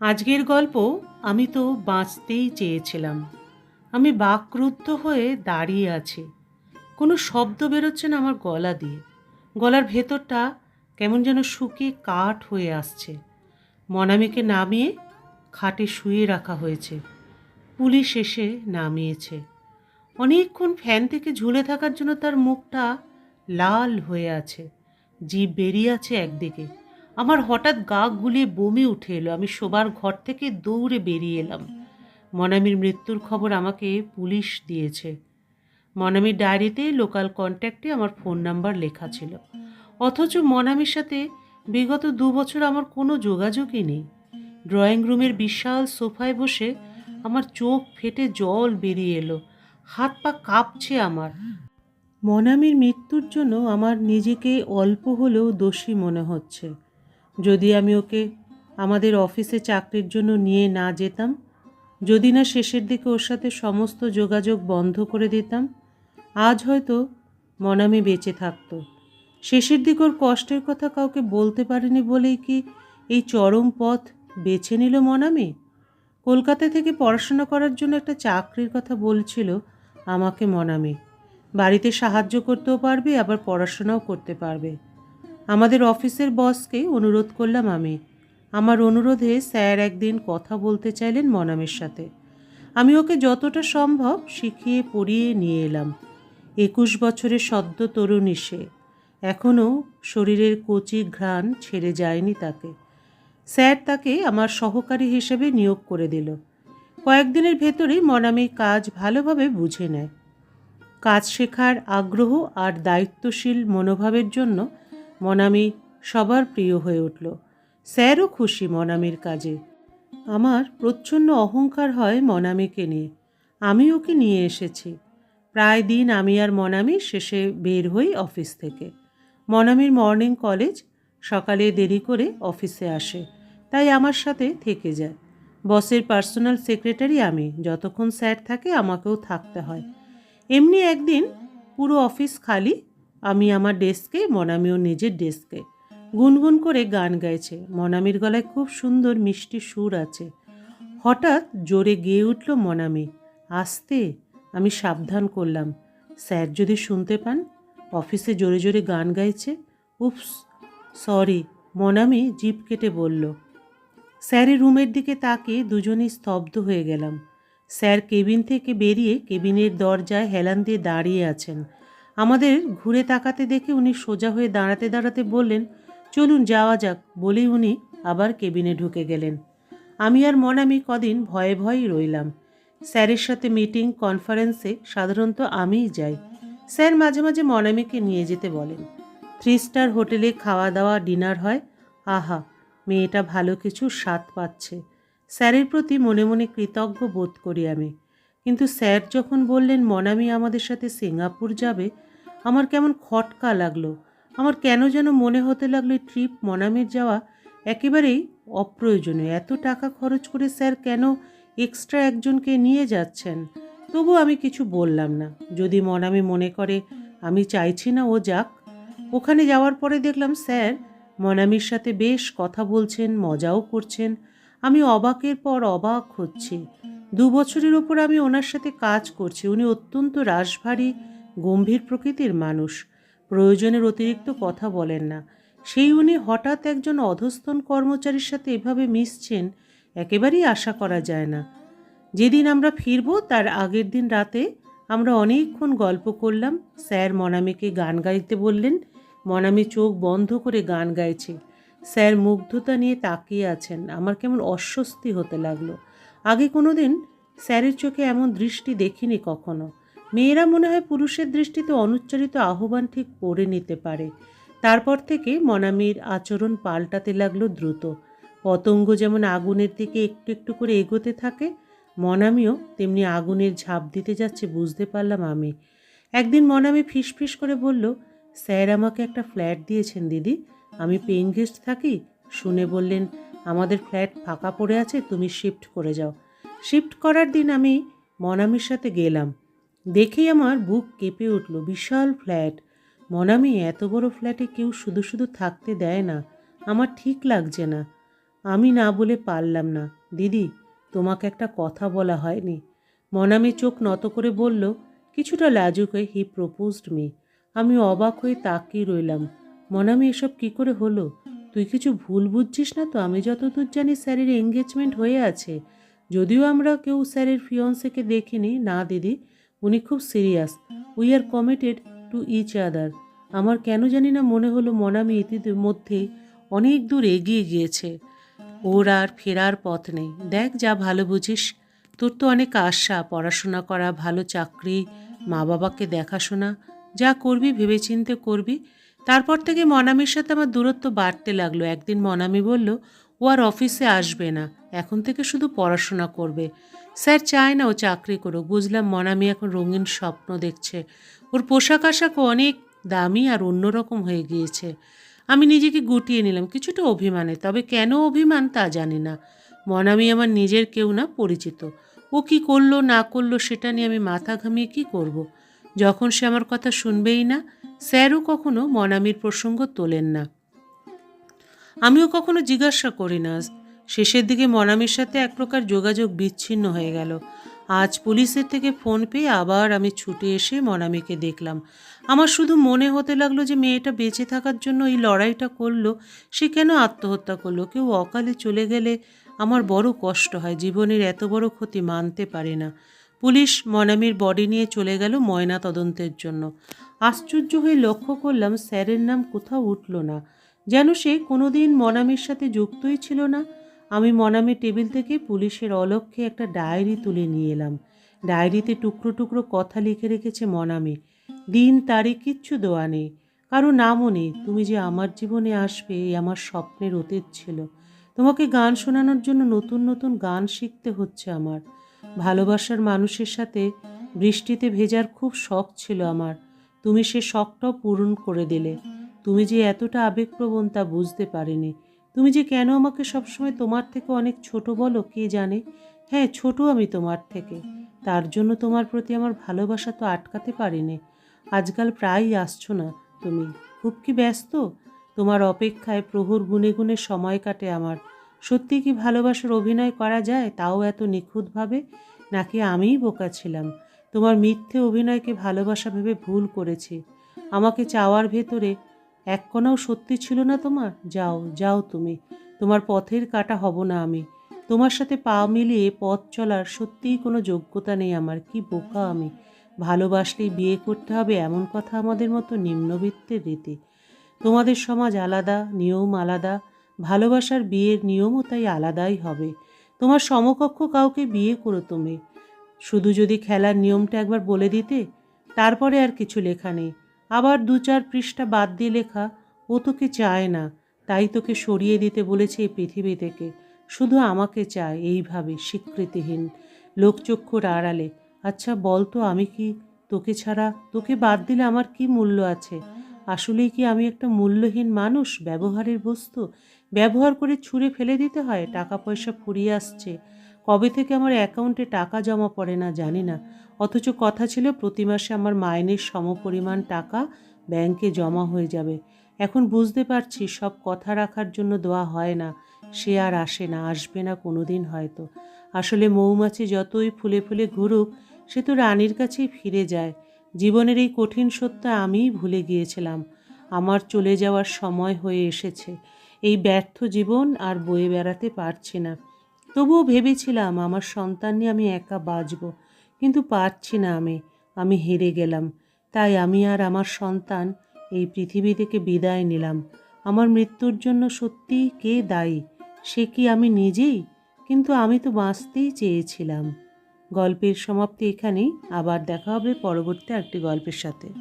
আজকের গল্প আমি তো বাঁচতেই চেয়েছিলাম। আমি বাকরুদ্ধ হয়ে দাঁড়িয়ে আছি। কোনো শব্দ বেরোচ্ছে না আমার গলা দিয়ে। গলার ভেতরটা কেমন যেন শুকিয়ে কাঠ হয়ে আসছে। মনামিকে নামিয়ে খাটে শুয়ে রাখা হয়েছে। পুলিশ এসে নামিয়েছে। অনেকক্ষণ ফ্যান থেকে ঝুলে থাকার জন্য তার মুখটা লাল হয়ে আছে। জিভ বেরিয়ে আছে একদিকে। আমার হঠাৎ গা গুলিয়ে বমি উঠে এলো। আমি শোবার ঘর থেকে দৌড়ে বেরিয়ে এলাম। মনামির মৃত্যুর খবর আমাকে পুলিশ দিয়েছে। মনামির ডায়েরিতে লোকাল কন্ট্যাক্টে আমার ফোন নাম্বার লেখা ছিল। অথচ মনামির সাথে বিগত দু বছর আমার কোনো যোগাযোগই নেই। ড্রয়িং রুমের বিশাল সোফায় বসে আমার চোখ ফেটে জল বেরিয়ে এলো। হাত পা কাঁপছে আমার। মনামির মৃত্যুর জন্য আমার নিজেকে অল্প হলেও দোষী মনে হচ্ছে। যদি আমি ওকে আমাদের অফিসে চাকরির জন্য নিয়ে না যেতাম, যদি না শেষের দিকে ওর সাথে সমস্ত যোগাযোগ বন্ধ করে দিতাম, আজ হয়তো মনামি বেঁচে থাকতো। শেষের দিকে ওর কষ্টের কথা কাউকে বলতে পারেনি বলেই কি এই চরম পথ বেছে নিল মনামি? কলকাতা থেকে পড়াশোনা করার জন্য একটা চাকরির কথা বলছিল আমাকে মনামি। বাড়িতে সাহায্য করতেও পারবে, আবার পড়াশোনাও করতে পারবে। আমাদের অফিসের বসকে অনুরোধ করলাম আমি। আমার অনুরোধে স্যার একদিন কথা বলতে চাইলেন মনামের সাথে। আমি ওকে যতটা সম্ভব শিখিয়ে পড়িয়ে নিয়ে এলাম। একুশ বছরের সদ্য তরুণী সে। এখনও শরীরের কচি ঘ্রাণ ছেড়ে যায়নি তাকে। স্যার তাকে আমার সহকারী হিসেবে নিয়োগ করে দিল। কয়েকদিনের ভেতরেই মনামি কাজ ভালোভাবে বুঝে নেয়। কাজ শেখার আগ্রহ আর দায়িত্বশীল মনোভাবের জন্য মনামি সবার প্রিয় হয়ে উঠল। স্যারও খুশি মনামির কাজে। আমার প্রচ্ছন্ন অহংকার হয় মনামিকে নিয়ে। আমি ওকে নিয়ে এসেছি। প্রায় দিন আমি আর মনামি শেষে বের হই অফিস থেকে। মনামির মর্নিং কলেজ সকালে দেরি করে অফিসে আসে, তাই আমার সাথে থেকে যায়। বসের পার্সোনাল সেক্রেটারি আমি, যতক্ষণ স্যার থাকে আমাকেও থাকতে হয়। এমনি একদিন পুরো অফিস খালি আমি আমার ডেস্কে, মনামিও নিজের ডেস্কে। গুনগুন করে গান গাইছে। মনামির গলায় খুব সুন্দর মিষ্টি সুর আছে। হঠাৎ জোরে গেয়ে উঠল মনামি। আসতে, আমি সাবধান করলাম। স্যার যদি শুনতে পান, অফিসে জোরে জোরে গান গাইছে। Oops sorry. মনামি জিপ কেটে বলল, স্যারের রুমের দিকে তাকিয়ে দুজনেই স্তব্ধ হয়ে গেলাম। স্যার কেবিন থেকে বেরিয়ে কেবিনের দরজায় হেলান দিয়ে দাঁড়িয়ে আছেন। আমাদের ঘুরে তাকাতে দেখে উনি সোজা হয়ে দাঁড়াতে দাঁড়াতে বললেন, চলুন, যাওয়া যাক। বলেই উনি আবার কেবিনে ঢুকে গেলেন। আমি আর মনামি কদিন ভয়ে ভয়েই রইলাম। স্যারের সাথে মিটিং, কনফারেন্সে সাধারণত আমিই যাই। স্যার মাঝে মাঝে মনামিকে নিয়ে যেতে বলেন। থ্রি স্টার হোটেলে খাওয়া দাওয়া ডিনার হয়। আহা, মেয়েটা ভালো কিছু স্বাদ পাচ্ছে। স্যারের প্রতি মনে মনে কৃতজ্ঞ বোধ করি আমি। কিন্তু স্যার যখন বললেন মনামি আমাদের সাথে সিঙ্গাপুর যাবে আমার কেমন খটকা লাগল। আমার কেন যেন মনে হতে লাগল ট্রিপ মনামির যাওয়া একেবারেই অপ্রয়োজনীয়। এত টাকা খরচ করে স্যার কেন এক্সট্রা একজনকে নিয়ে যাচ্ছেন? তবু আমি কিছু বললাম না। যদি মনামি মনে করে, আমি চাইছি না, ও যাক। ওখানে যাওয়ার পরে দেখলাম, স্যার, মনামির সাথে বেশ কথা বলছেন, মজাও করছেন। আমি অবাকের পর অবাক হচ্ছি। দু বছরের ওপর আমি ওনার সাথে কাজ করছি। উনি অত্যন্ত রাশভারী গম্ভীর প্রকৃতির মানুষ। প্রয়োজনের অতিরিক্ত কথা বলেন না। সেই উনি হঠাৎ একজন অধস্তন কর্মচারীর সাথে এভাবে মিশছেন, একেবারেই আশা করা যায় না। যেদিন আমরা ফিরব, তার আগের দিন রাতে আমরা অনেকক্ষণ গল্প করলাম। স্যার মনামিকে গান গাইতে বললেন। মনামি চোখ বন্ধ করে গান গাইছে। স্যার মুগ্ধতা নিয়ে তাকিয়ে আছেন। আমার কেমন অস্বস্তি হতে লাগল। আগে কোনো দিন স্যারের চোখে এমন দৃষ্টি দেখিনি কখনো। মেয়েরা মনে হয় পুরুষের দৃষ্টিতে অনুচ্চারিত আহ্বান ঠিক পড়ে নিতে পারে। তারপর থেকে মনামির আচরণ পাল্টাতে লাগল দ্রুত। পতঙ্গ যেমন আগুনের দিকে একটু একটু করে এগোতে থাকে, মনামিও তেমনি আগুনের ঝাঁপ দিতে যাচ্ছে বুঝতে পারলাম আমি। একদিন মনামি ফিসফিস করে বলল, স্যার আমাকে একটা ফ্ল্যাট দিয়েছেন দিদি, আমি পেইং গেস্ট থাকি। শুনে বললেন, আমাদের ফ্ল্যাট ফাঁকা পড়ে আছে, তুমি শিফট করে যাও। শিফট করার দিন আমি মনামির সাথে গেলাম। দেখেই আমার বুক কেঁপে উঠল, বিশাল ফ্ল্যাট। মনামি, এত বড় ফ্ল্যাটে কেউ শুধু শুধু থাকতে দেয় না, আমার ঠিক লাগছে না। আমি না বলে পারলাম না, দিদি, তোমাকে একটা কথা বলা হয়নি। মনামি চোখ নত করে বলল, কিছুটা লাজুক হয়ে হি প্রপোজড মি আমি অবাক হয়ে তাকিয়ে রইলাম। মনামি, এসব কি করে হলো? তুই কিছু ভুল বুঝছিস না তো? আমি যতদূর জানি স্যারের এঙ্গেজমেন্ট হয়ে আছে। যদিও আমরা কেউ স্যারের ফিয়ন্সেকে দেখিনি। না, দিদি উনি খুব serious. We are committed to each other. আমার কেন জানি না মনে হলো মনামি ইতিমধ্যে অনেক দূর এগিয়ে গিয়েছে। ওর আর ফেরার পথ নেই। দেখ যা ভালো বুঝিস। তোর তো অনেক আশা, পড়াশোনা করা, ভালো চাকরি মা বাবাকে দেখাশোনা, যা করবি, ভেবেচিন্তে করবি। তারপর থেকে মনামির সাথে আমার দূরত্ব বাড়তে লাগল। একদিন মনামি বলল, ও আর অফিসে আসবে না। এখন থেকে শুধু পড়াশোনা করবে। স্যার, চায় না ও চাকরি করুক। বুঝলাম মনামি এখন রঙিন স্বপ্ন দেখছে। ওর পোশাক আশাকও অনেক দামি আর অন্যরকম হয়ে গিয়েছে। আমি নিজেকে গুটিয়ে নিলাম, কিছুটা অভিমানে। তবে কেন অভিমান তা জানি না। মনামি আমার নিজের কেউ না, পরিচিত। ও কি করল, না করল সেটা নিয়ে আমি মাথা ঘামিয়ে কি করব। যখন সে আমার কথা শুনবেই না, স্যারও কখনো মনামির প্রসঙ্গ তোলেন না। আমিও কখনো জিজ্ঞাসা করি না। শেষের দিকে মনামির সাথে এক প্রকার যোগাযোগ বিচ্ছিন্ন হয়ে গেল। আজ পুলিশের থেকে ফোন পেয়ে আবার আমি ছুটে এসে মনামিকে দেখলাম। আমার শুধু মনে হতে লাগল যে মেয়েটা বেঁচে থাকার জন্য এই লড়াইটা করল, সে কেন আত্মহত্যা করল? কেউ অকালে চলে গেলে আমার বড় কষ্ট হয়, জীবনের এত বড় ক্ষতি মানতে পারে না। পুলিশ মনামির বডি নিয়ে চলে গেল ময়না তদন্তের জন্য। আশ্চর্য হয়ে লক্ষ্য করলাম স্যারের নাম কোথাও উঠল না। যেন সে কোনোদিন মনামির সাথে যুক্তই ছিল না। আমি মনামির টেবিল থেকে পুলিশের অলক্ষ্যে একটা ডায়েরি তুলে নিয়ে এলাম। ডায়েরিতে টুকরো টুকরো কথা লিখে রেখেছে মনামি। দিন তারিখ কিচ্ছু দেওয়া নেই। কারও নামও নেই। তুমি যে আমার জীবনে আসবে এই আমার স্বপ্নের অতীত ছিল। তোমাকে গান শোনানোর জন্য নতুন নতুন গান শিখতে হচ্ছে আমার। ভালোবাসার মানুষের সাথে বৃষ্টিতে ভেজার খুব শখ ছিল আমার। তুমি সে শখটাও পূরণ করে দিলে। তুমি যে এতটা আবেগপ্রবণ তা বুঝতে পারিনি। তুমি যে কেন আমাকে সবসময় তোমার থেকে অনেক ছোট বলো, কে জানে? হ্যাঁ ছোট আমি তোমার থেকে। তার জন্য তোমার প্রতি আমার ভালোবাসা তো আটকাতে পারিনি। আজকাল প্রায়ই আসছো না তুমি। খুব কি ব্যস্ত? তোমার অপেক্ষায় প্রহর গুনে গুনে সময় কাটে আমার। সত্যি কি ভালোবাসার অভিনয় করা যায়? তাও এত নিখুঁতভাবে? নাকি আমিই বোকা ছিলাম? তোমার মিথ্যে অভিনয়কে ভালোবাসা ভেবে ভুল করেছি। আমাকে চাওয়ার ভেতরে এক কোনাও সত্যি ছিল না তোমার? যাও যাও তুমি। তোমার পথের কাটা হব না আমি। তোমার সাথে পা মিলিয়ে পথ চলার সত্যিই কোনো যোগ্যতা নেই আমার। কি বোকা আমি। ভালোবাসলেই বিয়ে করতে হবে এমন কথা আমাদের মতো নিম্নবিত্তের রীতি। তোমাদের সমাজ আলাদা, নিয়ম আলাদা। ভালোবাসার বিয়ের নিয়মও তাই আলাদাই হবে। তোমার সমকক্ষ কাউকে বিয়ে করো তুমি। শুধু যদি খেলার নিয়মটা একবার বলে দিতে, তারপরে আর কিছু লেখা নেই। আবার দু চার পৃষ্ঠা বাদ দিয়ে লেখা, ও তোকে চায় না, তাই তোকে সরিয়ে দিতে বলেছে এই পৃথিবী থেকে। শুধু আমাকে চায় এইভাবে স্বীকৃতিহীন। লোকচক্ষুর আড়ালে আচ্ছা বল তো আমি কি তোকে ছাড়া, তোকে বাদ দিলে আমার কি মূল্য আছে? আসলেই কি আমি একটা মূল্যহীন মানুষ, ব্যবহারের বস্তু? ব্যবহার করে ছুঁড়ে ফেলে দিতে হয়, টাকা পয়সা ফুরিয়ে আসছে। কবে থেকে আমার অ্যাকাউন্টে টাকা জমা পড়ে না জানি না। অথচ কথা ছিল প্রতি মাসে আমার মাইনের সমপরিমাণ টাকা ব্যাংকে জমা হয়ে যাবে। এখন বুঝতে পারছি সব কথা রাখার জন্য দেওয়া হয় না। সে আর আসে না, আসবে না কোনো দিন হয়তো। আসলে মৌমাছি যতই ফুলে ফুলে ঘুরুক, সে তো রানীর কাছেই ফিরে যায়। জীবনের এই কঠিন সত্য আমিই ভুলে গিয়েছিলাম। আমার চলে যাওয়ার সময় হয়ে এসেছে। এই ব্যর্থ জীবন আর বয়ে বেড়াতে পারছি না। তবুও ভেবেছিলাম, আমার সন্তান নিয়ে আমি একা বাঁচব। কিন্তু পারছি না আমি আমি হেরে গেলাম। তাই আমি আর আমার সন্তান এই পৃথিবী থেকে বিদায় নিলাম। আমার মৃত্যুর জন্য সত্যিই কে দায়ী? সে কি আমি নিজেই? কিন্তু আমি তো বাঁচতেই চেয়েছিলাম। গল্পের সমাপ্তি এখানেই। আবার দেখা হবে পরবর্তী একটি গল্পের সাথে।